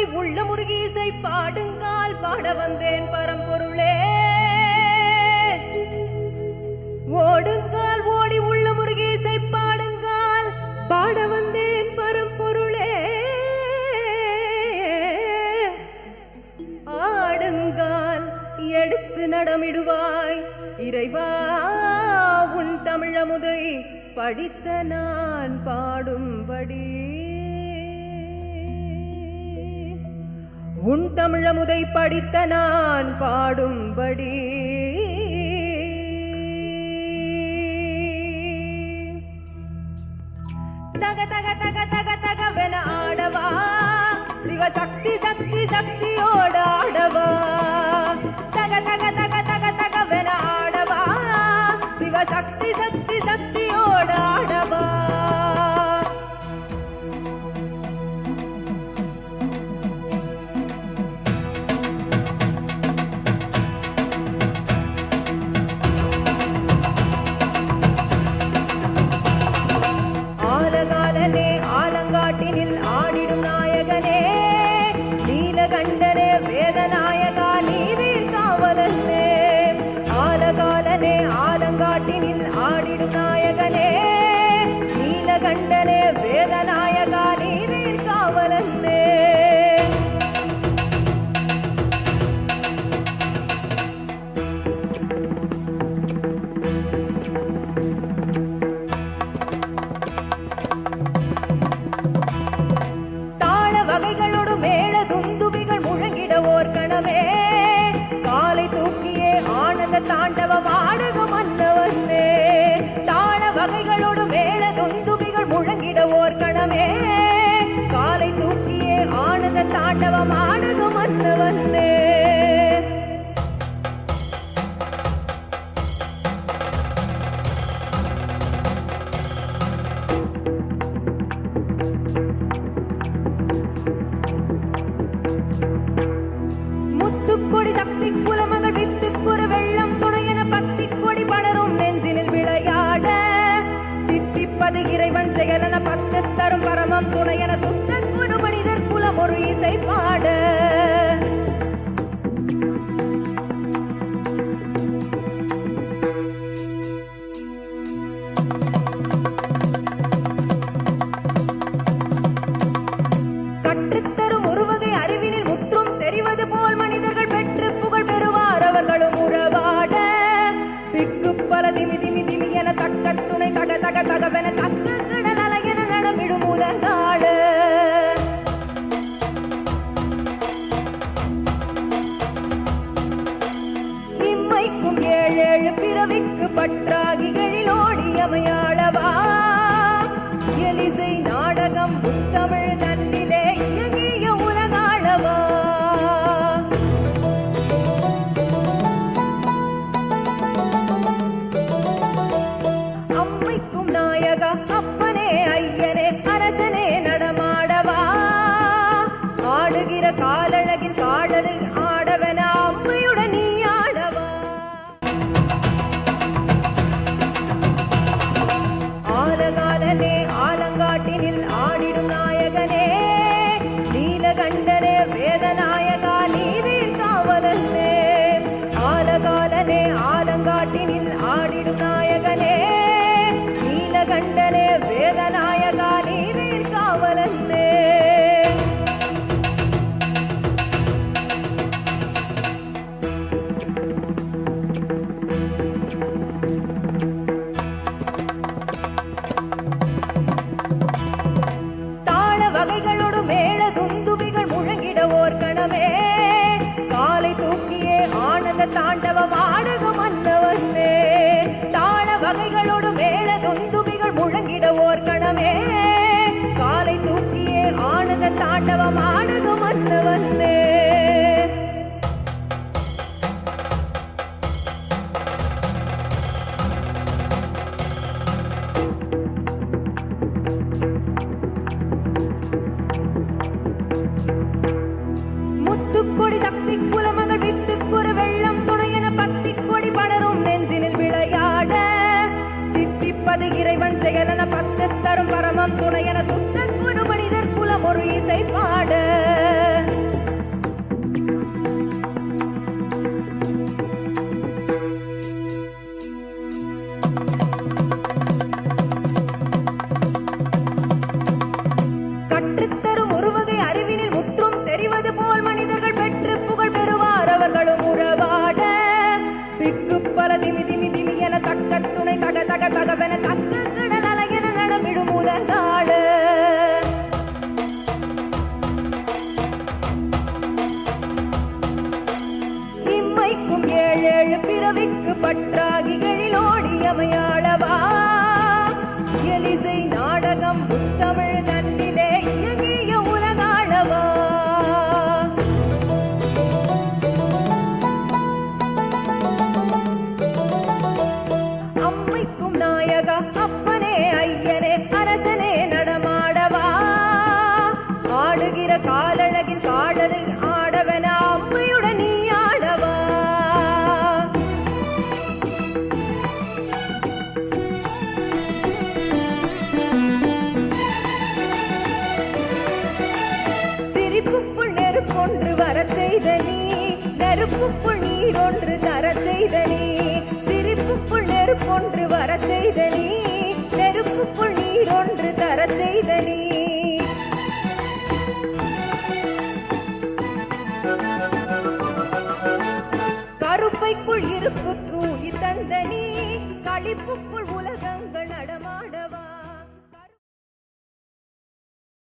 ஓடி உள்ள முருகீசை பாடுங்கால் பாட வந்தேன் பரம்பொருளே. ஓடுங்கால் ஓடி உள்ள முருகீசை பாடுங்கால் பாட வந்தேன் பரம்பொருளே. ஆடுங்கால் எடுத்து நடமிடுவாய் இறைவா உன் தமிழமுதை படித்த நான் பாடும்படி. உன் தமிழமுதை படித்த நான் பாடும்படி. தக தக தக தக தகவென ஆடவா? சிவசக்தி சக்தி சக்தியோட ஆடவா? தக தக கண்டனே வேதநாயகா நீதீர் காவலனே. ஆலகாலனே ஆலங்காட்டினில் ஆடிடும் நாயகனே. நீலகண்டனே வேதநாயகா நீதீர் காவலனே. கதைகளோடு மேல தொந்துபிகள் முழங்கிட ஓர் கணமே. காலை தூக்கியே ஆனந்த தாண்டவமா பத்து தரும் என துணையென சுத்த குரு மனிதர் குலம் ஒரு இசை பாட. மேள முழங்கிட ஓர் கணமே. காலை தூக்கியே ஆனந்த தாண்டவம் ஆடுகும் மன்னவன்னே துணையென சுத்த குரு மனிதர் குலம் ஒரு இசை பாட. பட்டாகிகளில் ஓடி அமையாளவா எலிசை நாடகம் தமிழ் சிரிப்புக்குள் நீரொன்று தரச் செய்த நீ சிரிப்புக்குள் நெருப்பொன்று வரச் செய்த நீ நெருப்புக்குள் நீரொன்று தரச் செய்த கருப்பைக்குள் இருப்புக்கு உயிர் தந்தனே. களிப்புக்குள் உலகங்கள்